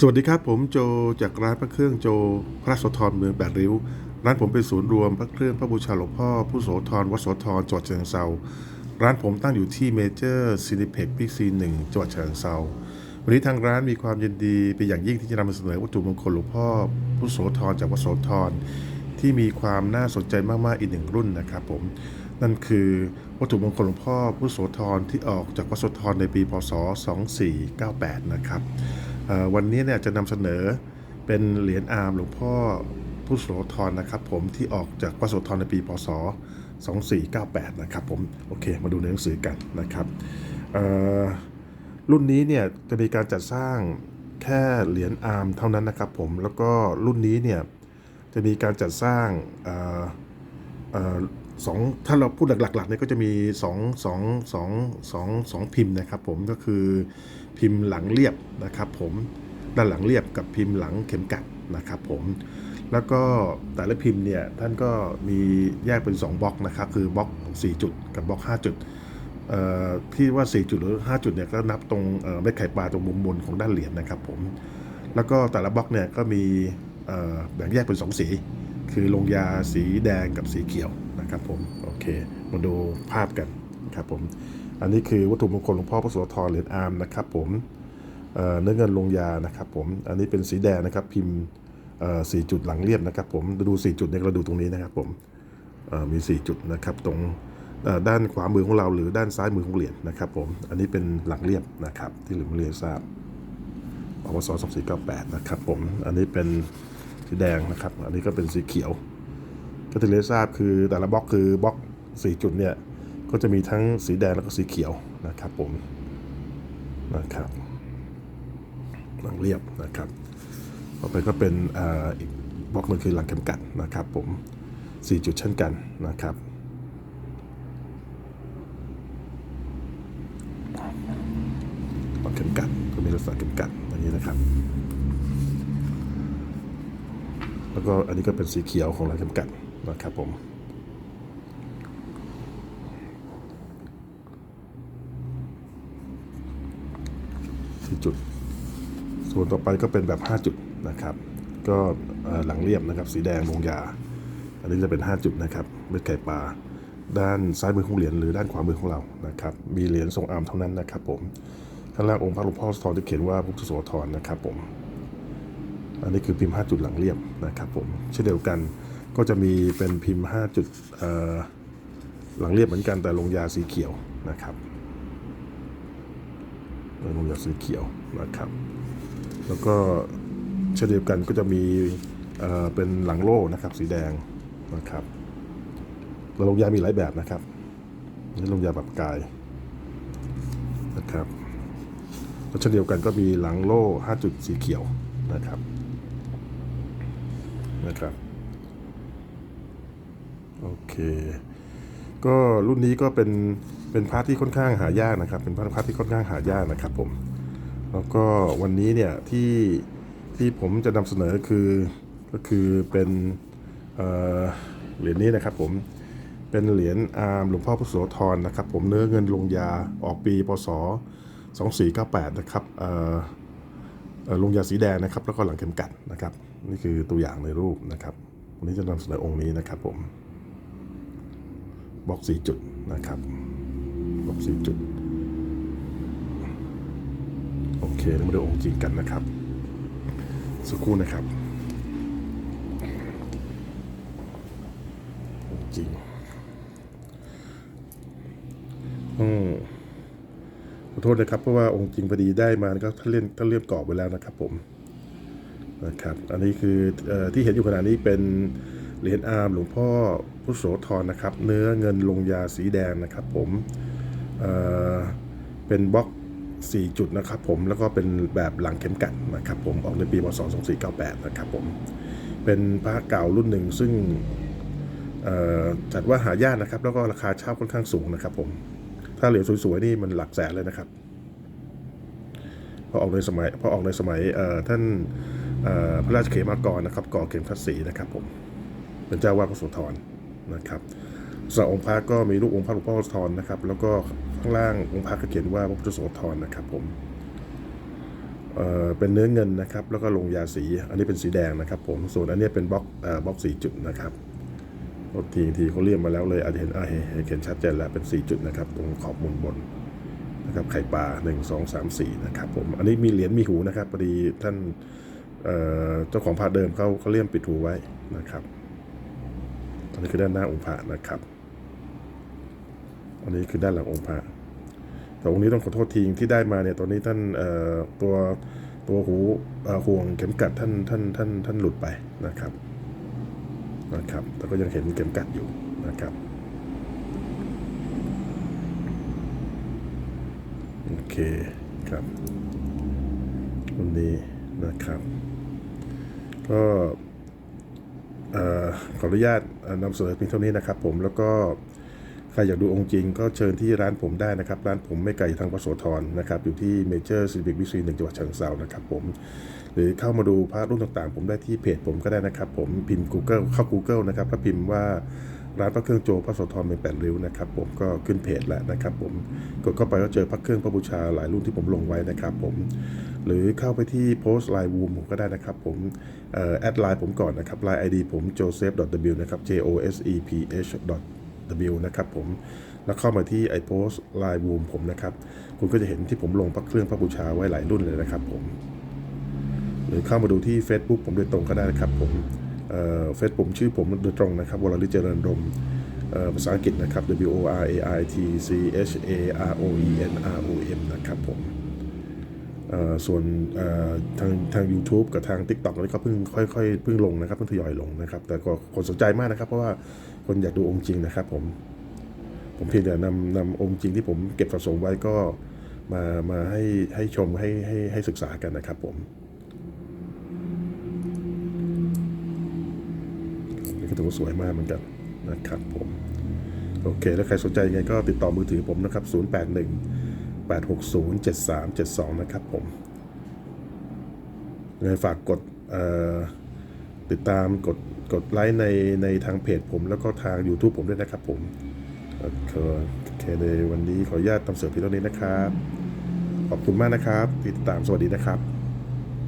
สวัสดีครับ ผมโจจากร้านพระเครื่องโจพระโสธรเมืองแปดริ้ว ร้านผมเป็นศูนย์รวมพระเครื่องพระบูชาหลวงพ่อผู้โสธรวัดโสธรจังหวัดเชียงเซาร้านผมตั้งอยู่ที่เมเจอร์ซินิเพ็กพิกซีหนึ่งจังหวัดเชียงเซาวันนี้ทางร้านมีความยินดีเป็นอย่างยิ่งที่จะนำเสนอวัตถุมงคลหลวงพ่อผู้โสธรจากวัดโสธรที่มีความน่าสนใจมากๆอีกหนึ่งรุ่นนะครับผมนั่นคือวัตถุมงคลหลวงพ่อผู้โสธรที่ออกจากวัดโสธรในปีพศ 2498 นะครับ วันนี้เนี่ยจะนำเสนอเป็นเหรียญอาร์มหลวงพ่อผู้โสธรนะครับผมที่ออกจากวัดโสธรในปีพศ 2498 นะครับผมโอเค มาดูในหนังสือกันนะครับรุ่นนี้เนี่ยจะมีการจัดสร้างแค่เหรียญอาร์มเท่านั้นนะครับผมแล้วก็รุ่นนี้เนี่ยจะมีการจัดสร้างเเสองถ้าเราพูดหลักๆเนี่ยก็จะมีสองสองสองสองสองพิมพ์นะครับผมก็คือพิมพ์หลังเรียบนะครับผมด้านหลังเรียบกับพิมพ์หลังเข็มกัดนะครับผมแล้วก็แต่ละพิมพ์เนี่ยท่านก็มีแยกเป็น 2บล็อกนะครับคือบล็อก 4 จุดกับบล็อก 5 จุดที่ว่า 4 จุดหรือ 5 จุดเนี่ยก็นับตรงเอ่อเม็ดไข่ปลาตรงมุมบนของด้านเหรียญนะครับผมแล้วก็แต่ละบล็อกเนี่ยก็มีแบ่งแยกเป็น 2 สี คือลงยาสีแดงกับสีเขียว ครับผมโอเค มาดูภาพกันครับผม อันนี้คือวัตถุมงคลหลวงพ่อพระโสธรเหรียญอาร์มนะครับผมเนื้อเงินลงยานะครับผม อันนี้เป็นสีแดงนะครับพิมพ์สี่จุดหลังเรียบนะครับผมดูสี่จุดเนี่ยเราดูตรงนี้นะครับผมมีสี่จุดนะครับตรงด้านขวามือของเราหรือด้านซ้ายมือของเหรียญนะครับผม อันนี้เป็นหลังเรียบนะครับที่หรือเรียนทราบอวส2498 นะครับผม อันนี้เป็นสีแดงนะครับ อันนี้ก็เป็นสีเขียว ก็จะเรียนทราบคือแต่ละบล็อกคือบล็อก 4 จุดเนี่ย ก็จะมีทั้งสีแดงแล้วก็สีเขียวนะครับผมนะครับหลังเรียบนะครับต่อไปก็เป็นออีกบล็อกหนึงคือหลังเข็มกัดนะครับผม 4 จุดเช่นกันนะครับหลังเข็มกัดก็มีลักษณะเข็มกัดอย่างนี้นะครับ แล้วก็อันนี้ก็เป็นสีเขียวของหลังเข็มกัด นะครับผมสี่จุด ส่วนต่อไปก็เป็นแบบ 5 จุดนะครับ ก็หลังเรียบนะครับ สีแดงลงยา อันนี้จะเป็น 5 จุดนะครับเม็ดไข่ปลาด้านซ้ายมือของเหรียญหรือด้านขวามือของเรานะครับ มีเหรียญทรงอามเท่านั้นนะครับผมข้างล่างองค์พระหลวงพ่อสธรจะเขียนว่าพุทธโสธรนะครับผม อันนี้คือพิมพ์ 5 จุดหลังเรียบนะครับผมเช่นเดียวกัน ก็จะมีเป็นพิมพ์ 5 จุดหลังเรียบเหมือนกันแต่ลงยาสีเขียวนะครับลงยาสีเขียวนะครับ แล้วก็เช่นเดียวกันก็จะมีเอ่อเป็นหลังโล่นะครับสีแดงนะครับแล้วลงยามีหลายแบบนะครับนี่ลงยาแบบกายนะครับแล้วเช่นเดียวกันก็มีหลังโล่ 5 จุดสีเขียวนะครับนะครับ โอเค ก็รุ่นนี้ก็เป็นเป็นพาร์ทที่ค่อนข้างหายากนะครับ เป็นพาร์ทที่ค่อนข้างหายากนะครับผม แล้วก็วันนี้เนี่ยที่ที่ผมจะนำเสนอคือก็คือเป็นเหรียญนี้นะครับผมเป็นเหรียญอาร์มหลวงพ่อพระโสธรนะครับ ผมเนื้อเงินลงยาออกปีพศ2498 นะครับเอ่อลงยาสีแดงนะครับ แล้วก็หลังเข็มกัดนะครับ นี่คือตัวอย่างในรูปนะครับ วันนี้จะนำเสนอองค์นี้นะครับผม บล็อกสีจุดนะครับบล็อกสีจุด โอเคเรามาดูองค์จริงกันนะครับ สักครู่นะครับ องค์จริงอืมขอโทษนะครับเพราะว่าองค์จริงพอดีได้มาก็ท่านเล่นท่านเรียบกรอบไว้แล้วนะครับผมนะครับ อันนี้คือเออที่เห็นอยู่ขณะนี้เป็น เหรียญอาร์มหลวงพ่อพุทธโสธรนะครับ เนื้อเงินลงยาสีแดงนะครับ ผมเเป็นบล็อก4 จุดนะครับผมแล้วก็เป็นแบบหลังเข็มกัดนะครับผมออกในปีพศ2498 นะครับผมเป็นพระเก่ารุ่นหนึ่งซึ่งเอ่อจัดว่าหายากนะครับ แล้วก็ราคาเช่าค่อนข้างสูงนะครับผมถ้าเหรียญสวยๆนี่มันหลักแสนเลยนะครับพอออกในสมัยพอออกในสมัยท่านพระราชเขมากรนะครับก่อเข็มทัศสีนะครับผม เป็นเจ้าวาดพระโสธรนะครับส่วนองค์พระก็มีรูปองค์พระหลวงพ่อโสธรนะครับ แล้วก็ข้างล่างองค์พระก็เขียนว่าพระพุทธโสธรนะครับผมเอ่อเป็นเนื้อเงินนะครับ แล้วก็ลงยาสี อันนี้เป็นสีแดงนะครับผมส่วนอันนี้เป็นบล็อกเอ่อบล็อกสีจุดนะครับทีทีเขาเรียกมาแล้วเลยอาจจะเห็นเห็นชัดเจนแล้วเป็นสีจุดนะครับ ตรงขอบมุมบนนะครับไข่ปลา1 2 3 4นะครับผมอันนี้มีเหรียญมีหูนะครับพอดีท่านเอ่อเจ้าของพระเดิมเขาเขาเลี่ยมปิดหูไว้นะครับ อันนี้คือด้านหน้าองค์พระนะครับอันนี้คือด้านหลังองค์พระแต่องค์นี้ต้องขอโทษทีที่ได้มาเนี่ยตอนนี้ท่านตัวตัวหูห่วงเข็มกัดท่านท่านท่านท่านหลุดไปนะครับนะครับ แต่ก็ยังเห็นเข็มกัดอยู่นะครับโอเคครับวันนี้นะครับ ก็ ขออนุญาตนำเสนอเพียงเท่านี้นะครับ ผมแล้วก็ใครอยากดูองค์จริงก็เชิญที่ร้านผมได้นะครับ ร้านผมไม่ไกลทางวัดโสธรนะครับอยู่ที่เมเจอร์ซิบิกวิซีหนึ่งจังหวัดเชียงเซานะครับผมหรือเข้ามาดูพระรุ่นต่างๆ ผมได้ที่เพจผมก็ได้นะครับ ผมพิมพ์ Google เข้า Google นะครับแล้วพิมพ์ว่า ร้านพระเครื่องโจพระโสธรเป็นแปดริ้วนะครับผมก็ขึ้นเพจแล้วนะครับผมกดเข้าไปก็เจอพระเครื่องพระบูชาหลายรุ่นที่ผมลงไว้นะครับผมหรือเข้าไปที่โพสต์ไลน์วูมผมก็ได้นะครับผมแอดไลน์ผมก่อนนะครับไลน์ ID ผม joseph.w นะครับ j o s e p h w นะครับผมแล้วเข้ามาที่ไอโพสไลน์บูมผมนะครับ คุณก็จะเห็นที่ผมลงพระเครื่องพระบูชาไว้หลายรุ่นเลยนะครับผม หรือเข้ามาดูที่ Facebook ผมโดยตรงก็ได้นะครับผม เฟซผมชื่อผมโดยตรงนะครับวรลิเจริญรมเอ่อภาษาอังกฤษนะครับ W O R A I T C H A R O E N R O M นะครับผมส่วนทางทาง YouTube กับทาง TikTok นี่ก็เพิ่งค่อยๆเพิ่งลงนะครับเพิ่งทยอยลงนะครับ แต่ก็คนสนใจมากนะครับ เพราะว่าคนอยากดูองค์จริงนะครับผมผมเพียงแต่นำนำองค์จริงที่ผมเก็บสะสมไว้ก็มามาให้ให้ชมให้ให้ให้ศึกษากันนะครับผมนี่ ก็ถือว่าสวยมากเหมือนกันนะครับผม โอเค แล้วใครสนใจยังไงก็ติดต่อมือถือผมนะครับ 081 860 7372 นะครับผมยังไงฝากกดติดตามกดกดไลค์ในในทางเพจผมแล้วก็ทาง YouTube ผมด้วยนะครับผมโอเคโอเคในวันนี้ขออนุญาตนำเสนอเพียงเท่านี้นะครับ ขอบคุณมากนะครับ ติดตามสวัสดีนะครับ